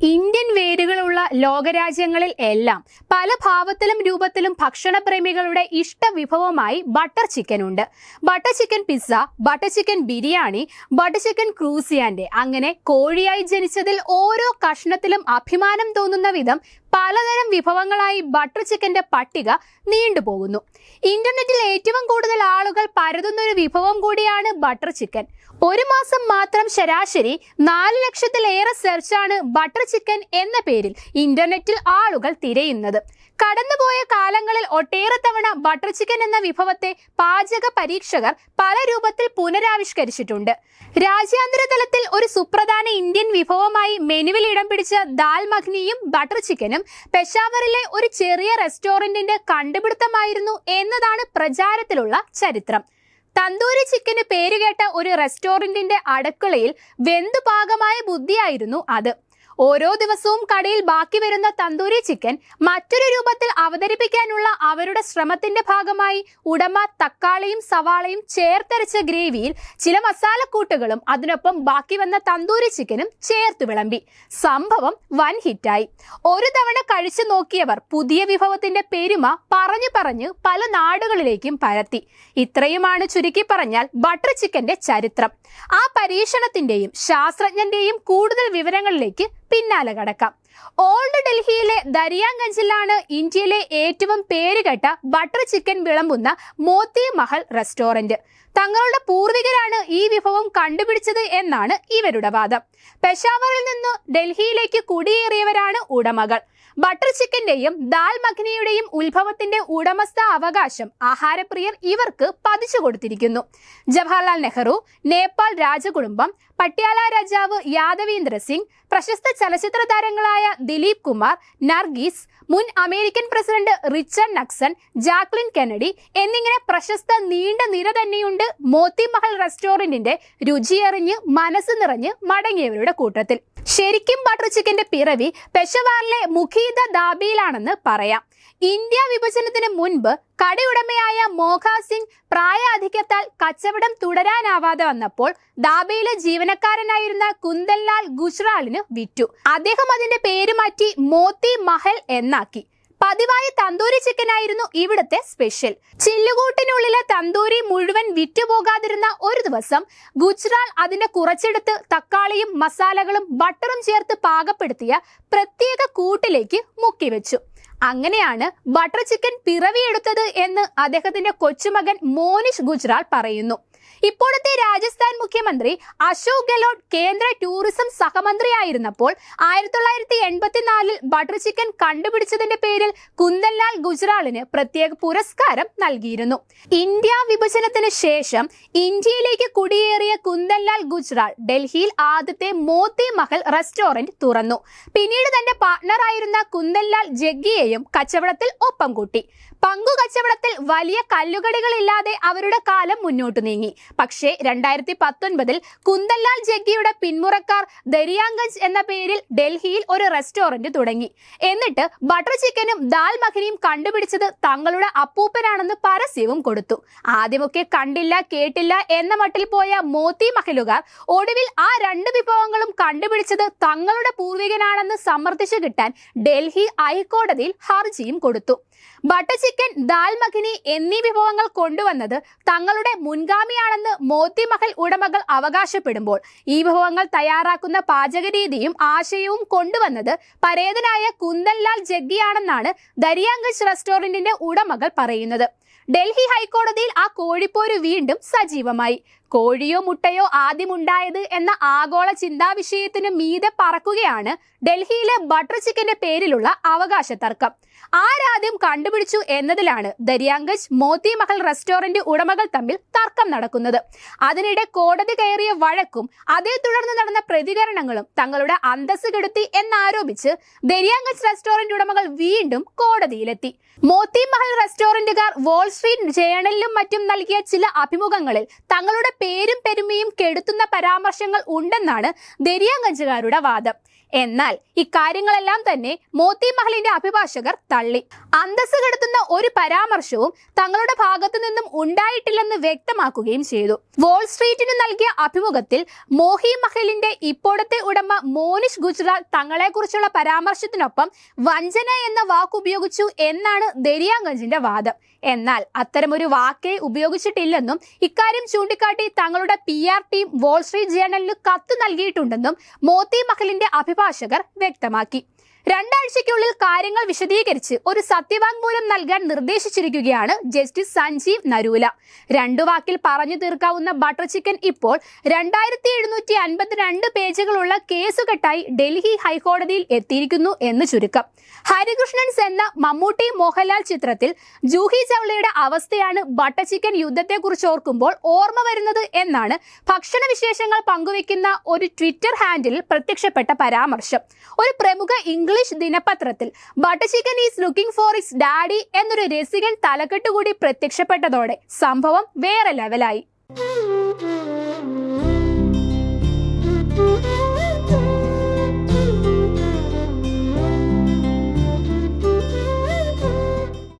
Indian വേരുകളുള്ള ലോകരാജ്യങ്ങളിൽ എല്ലാം പല ഭാവത്തിലും രൂപത്തിലും ഭക്ഷണപ്രേമികളുടെ ഇഷ്ട വിഭവമായി ബട്ടർ ചിക്കൻ ഉണ്ട്. Butter chicken pizza butter chicken biryani butter chicken ക്രൂസിയാന്റെ അങ്ങനെ കോഴിയായി ജനിച്ചതിൽ ഓരോ കഷ്ണത്തിലും അഭിമാനം തോന്നുന്ന വിധം പലതരം വിഭവങ്ങളായി ബട്ടർ ചിക്കന്റെ പട്ടിക നീണ്ടുപോകുന്നു ഇന്റർനെറ്റിൽ ഏറ്റവും കൂടുതൽ ആളുകൾ പരതുന്ന ഒരു വിഭവം കൂടിയാണ് ബട്ടർ ചിക്കൻ. ഒരു മാസം മാത്രം ശരാശരി നാല് ലക്ഷത്തിലേറെ സെർച്ചാണ് ബട്ടർ ചിക്കൻ എന്ന പേരിൽ ഇന്റർനെറ്റിൽ ആളുകൾ തിരയുന്നത്. കടന്നുപോയ കാലങ്ങളിൽ ഒട്ടേറെ തവണ ബട്ടർ ചിക്കൻ എന്ന വിഭവത്തെ പാചക പരീക്ഷകർ പല രൂപത്തിൽ പുനരാവിഷ്കരിച്ചിട്ടുണ്ട്. രാജ്യാന്തര തലത്തിൽ ഒരു സുപ്രധാന ഇന്ത്യൻ വിഭവമായി മെനുവിൽ ഇടം പിടിച്ച ദാൽ മഖ്നിയും ബട്ടർ ചിക്കനും പെഷാവറിലെ ഒരു ചെറിയ റെസ്റ്റോറന്റിന്റെ കണ്ടുപിടുത്തമായിരുന്നു എന്നതാണ് പ്രചാരത്തിലുള്ള ചരിത്രം. തന്തൂരി ചിക്കന് പേരുകേട്ട ഒരു റെസ്റ്റോറന്റിന്റെ അടുക്കളയിൽ വെന്തു പാകമായ ബുദ്ധിയായിരുന്നു അത്. ഓരോ ദിവസവും കടയിൽ ബാക്കി വരുന്ന തന്തൂരി ചിക്കൻ മറ്റൊരു രൂപത്തിൽ അവതരിപ്പിക്കാനുള്ള അവരുടെ ശ്രമത്തിന്റെ ഭാഗമായി ഉടമ തക്കാളിയും സവാളയും ചേർത്തരച്ച ഗ്രേവിയിൽ ചില മസാലക്കൂട്ടുകളും അതിനൊപ്പം ബാക്കി വന്ന തന്തൂരി ചിക്കനും ചേർത്ത് വിളമ്പി. സംഭവം വൻ ഹിറ്റായി. ഒരു തവണ കഴിച്ചു നോക്കിയവർ പുതിയ വിഭവത്തിന്റെ പെരുമ പറഞ്ഞു പറഞ്ഞു പല നാടുകളിലേക്കും പരത്തി. ഇത്രയുമാണ് ചുരുക്കി പറഞ്ഞാൽ ബട്ടർ ചിക്കന്റെ ചരിത്രം. ആ പരീക്ഷണത്തിന്റെയും ശാസ്ത്രജ്ഞന്റെയും കൂടുതൽ വിവരങ്ങളിലേക്ക് പിന്നാലെ കടക്കാം ഓൾഡ് ഡൽഹിയിലെ ദരിയാഗഞ്ചിലാണ് ഇന്ത്യയിലെ ഏറ്റവും പേരുകെട്ട ബട്ടർ ചിക്കൻ വിളമ്പുന്ന മോത്തി മഹൽ റെസ്റ്റോറന്റ് തങ്ങളുടെ പൂർവികരാണ് ഈ വിഭവം കണ്ടുപിടിച്ചത് എന്നാണ് ഇവരുടെ വാദം. പെഷാവറിൽ നിന്ന് ഡൽഹിയിലേക്ക് കുടിയേറിയവരാണ് ഉടമകൾ. ബട്ടർ ചിക്കന്റെയും ദാൽ മഖ്നിയുടെയും ഉത്ഭവത്തിന്റെ ഉടമസ്ഥ അവകാശം ആഹാരപ്രിയർ ഇവർക്ക് പതിച്ചു കൊടുത്തിരിക്കുന്നു. ജവഹർലാൽ നെഹ്റു നേപ്പാൾ രാജകുടുംബം പട്യാല രാജാവ് യാദവീന്ദ്ര സിംഗ് പ്രശസ്ത ചലച്ചിത്ര താരങ്ങളായ ദിലീപ് കുമാർ നർഗീസ് മുൻ American president Richard Nixon Jacqueline Kennedy എന്നിങ്ങനെ പ്രശസ്ത നീണ്ട നിര തന്നെയുണ്ട് മോത്തി മഹൽ റെസ്റ്റോറന്റിന്റെ രുചിയറിഞ്ഞ് മനസ്സ് നിറഞ്ഞ് മടങ്ങിയവരുടെ കൂട്ടത്തിൽ. ശരിക്കും ബട്ടർ ചിക്കന്റെ പിറവി പെഷവാറിലെ മുഖീദ ദാബിയിലാണെന്ന് പറയാം. ഇന്ത്യ വിഭജനത്തിന് മുൻപ് കടയുടമയായ മോഹ സിംഗ് പ്രായാധിക്യത്താൽ കച്ചവടം തുടരാനാവാതെ വന്നപ്പോൾ ദാബയിലെ ജീവനക്കാരനായിരുന്ന കുന്ദൻലാൽ ഗുജ്റാളിന് വിറ്റു. അദ്ദേഹം അതിന്റെ പേര് മാറ്റി മോത്തി മഹൽ എന്നാക്കി. പതിവായി തന്തൂരി ചിക്കൻ ആയിരുന്നു ഇവിടുത്തെ സ്പെഷ്യൽ. ചില്ലുകൂട്ടിനുള്ളിലെ തന്തൂരി മുഴുവൻ വിറ്റുപോകാതിരുന്ന ഒരു ദിവസം ഗുജ്റാൾ അതിന്റെ കുറച്ചെടുത്ത് തക്കാളിയും മസാലകളും ബട്ടറും ചേർത്ത് പാകപ്പെടുത്തിയ പ്രത്യേക കൂട്ടിലേക്ക് മുക്കിവെച്ചു. അങ്ങനെയാണ് ബട്ടർ ചിക്കൻ പിറവിയെടുത്തത് എന്ന് അദ്ദേഹത്തിന്റെ കൊച്ചുമകൻ മോനിഷ് ഗുജ്റാൾ പറയുന്നു. ഇപ്പോഴത്തെ രാജസ്ഥാൻ മുഖ്യമന്ത്രി അശോക് ഗെഹ്ലോട്ട് കേന്ദ്ര ടൂറിസം സഹമന്ത്രിയായിരുന്നപ്പോൾ ആയിരത്തി തൊള്ളായിരത്തി എൺപത്തിനാലിൽ ബട്ടർ ചിക്കൻ കണ്ടുപിടിച്ചതിന്റെ പേരിൽ കുന്ദൻലാൽ ഗുജ്റാളിന് പ്രത്യേക പുരസ്കാരം നൽകിയിരുന്നു. ഇന്ത്യ വിഭജനത്തിന് ശേഷം ഇന്ത്യയിലേക്ക് കുടിയേറിയ കുന്ദൻലാൽ ഗുജ്റാൾ ഡൽഹിയിൽ ആദ്യത്തെ മോത്തി മഹൽ റെസ്റ്റോറന്റ് തുറന്നു. പിന്നീട് തന്റെ പാർട്ണറായിരുന്ന കുന്ദൻലാൽ ജഗ്ഗിയെയും കച്ചവടത്തിൽ ഒപ്പം കൂട്ടി പങ്കു കച്ചവടത്തിൽ വലിയ കല്ലുകടികളില്ലാതെ അവരുടെ കാലം മുന്നോട്ടു നീങ്ങി. പക്ഷേ രണ്ടായിരത്തി പത്തൊൻപതിൽ കുന്ദൻലാൽ ജഗ്ഗിയുടെ പിന്മുറക്കാർ ദരിയാംഗഞ്ച് എന്ന പേരിൽ ഡൽഹിയിൽ ഒരു റെസ്റ്റോറന്റ് തുടങ്ങി. എന്നിട്ട് ബട്ടർ ചിക്കനും ദാൽ മഖനിയും കണ്ടുപിടിച്ചത് തങ്ങളുടെ അപ്പൂപ്പനാണെന്ന് പരസ്യവും കൊടുത്തു. ആദ്യമൊക്കെ കണ്ടില്ല കേട്ടില്ല എന്ന മട്ടിൽ പോയ മോത്തി മഹലുകാർ ഒടുവിൽ ആ രണ്ട് വിഭവങ്ങളും കണ്ടുപിടിച്ചത് തങ്ങളുടെ പൂർവികനാണെന്ന് സമ്മർദ്ദിച്ചു കിട്ടാൻ ഡൽഹി ഹൈക്കോടതിയിൽ ഹർജിയും കൊടുത്തു. ബട്ടർ ചിക്കൻ ദാൽ മഖനി എന്നീ വിഭവങ്ങൾ കൊണ്ടുവന്നത് തങ്ങളുടെ മുൻഗാമിയാണെന്ന് മോത്തി മഹൽ ഉടമകൾ അവകാശപ്പെടുമ്പോൾ ഈ വിഭവങ്ങൾ തയ്യാറാക്കുന്ന പാചകരീതിയും ആശയവും കൊണ്ടുവന്നത് പരേതനായ കുന്ദൻലാൽ ജഗ്ഗിയാണെന്നാണ് ദരിയാങ്കജ് റെസ്റ്റോറന്റിന്റെ ഉടമകൾ പറയുന്നത്. ഡൽഹി ഹൈക്കോടതിയിൽ ആ കോഴിപ്പോര് വീണ്ടും സജീവമായി. കോഴിയോ മുട്ടയോ ആദ്യമുണ്ടായത് എന്ന ആഗോള ചിന്താവിഷയത്തിന് മീതെ പറക്കുകയാണ് ഡൽഹിയിലെ ബട്ടർ ചിക്കന്റെ പേരിലുള്ള അവകാശ തർക്കം. ആരാദ്യം കണ്ടുപിടിച്ചു എന്നതിലാണ് ദരിയാങ്കജ് മോത്തി മഹൽ റെസ്റ്റോറന്റ് ഉടമകൾ തമ്മിൽ തർക്കം നടക്കുന്നത്. അതിനിടെ കോടതി കയറിയ വഴക്കും അതേ തുടർന്ന് നടന്ന പ്രതികരണങ്ങളും തങ്ങളുടെ അന്തസ് കെടുത്തി എന്നാരോപിച്ച് ദരിയാങ്കജ് റെസ്റ്റോറന്റ് ഉടമകൾ വീണ്ടും കോടതിയിലെത്തി. മോത്തി മഹൽ റെസ്റ്റോറന്റുകാർ വോൾ സ്ട്രീറ്റ് ജേണലിലും മറ്റും നൽകിയ ചില അഭിമുഖങ്ങളിൽ തങ്ങളുടെ പേരും പെരുമയും കെടുത്തുന്ന പരാമർശങ്ങൾ ഉണ്ടെന്നാണ് ദരിയാഗഞ്ചുകാരുടെ വാദം. എന്നാൽ ഇക്കാര്യങ്ങളെല്ലാം തന്നെ മോത്തി മഹലിന്റെ അഭിഭാഷകർ തള്ളി. അന്തസ് കെടുത്തുന്ന ഒരു പരാമർശവും തങ്ങളുടെ ഭാഗത്തു നിന്നും ഉണ്ടായിട്ടില്ലെന്ന് വ്യക്തമാക്കുകയും ചെയ്തു. വോൾ സ്ട്രീറ്റിന് നൽകിയ അഭിമുഖത്തിൽ മോഹി മഹലിന്റെ ഇപ്പോഴത്തെ ഉടമ മോനിഷ് ഗുജ്റാൽ തങ്ങളെക്കുറിച്ചുള്ള പരാമർശത്തിനൊപ്പം വഞ്ചന എന്ന വാക്ക് ഉപയോഗിച്ചു എന്നാണ് ദരിയാഗഞ്ചിന്റെ വാദം. എന്നാൽ അത്തരമൊരു വാക്കേ ഉപയോഗിച്ചിട്ടില്ലെന്നും ഇക്കാര്യം ചൂണ്ടിക്കാട്ടി തങ്ങളുടെ P R team Wall Street ജേണലിന് കത്ത് നൽകിയിട്ടുണ്ടെന്നും മോത്തി മഹലിന്റെ അഭിഭാഷകർ വ്യക്തമാക്കി രണ്ടാഴ്ചയ്ക്കുള്ളിൽ കാര്യങ്ങൾ വിശദീകരിച്ച് ഒരു സത്യവാങ്മൂലം നൽകാൻ നിർദ്ദേശിച്ചിരിക്കുകയാണ് ജസ്റ്റിസ് സഞ്ജീവ് നരൂല. രണ്ടു വാക്കിൽ പറഞ്ഞു തീർക്കാവുന്ന ബട്ടർ ചിക്കൻ ഇപ്പോൾ രണ്ടായിരത്തി എഴുന്നൂറ്റി അൻപത്തിരണ്ട് പേജുകളുള്ള കേസുകെട്ടായി ഡൽഹി ഹൈക്കോടതിയിൽ എത്തിയിരിക്കുന്നു എന്ന് ചുരുക്കം. ഹരികൃഷ്ണൻസ് എന്ന മമ്മൂട്ടി മോഹൻലാൽ ചിത്രത്തിൽ ജൂഹി ചവളയുടെ അവസ്ഥയാണ് ബട്ടർ ചിക്കൻ യുദ്ധത്തെക്കുറിച്ച് ഓർക്കുമ്പോൾ ഓർമ്മ വരുന്നത് എന്നാണ് ഭക്ഷണ വിശേഷങ്ങൾ പങ്കുവെക്കുന്ന ഒരു ട്വിറ്റർ ഹാൻഡിൽ പ്രത്യക്ഷപ്പെട്ട പരാമർശം. ഒരു പ്രമുഖ English ദിനപത്രത്തിൽ butter chicken is looking for his daddy എന്നൊരു രസികൻ തലക്കെട്ട് കൂടി പ്രത്യക്ഷപ്പെട്ടതോടെ സംഭവം വേറെ ലെവലായി.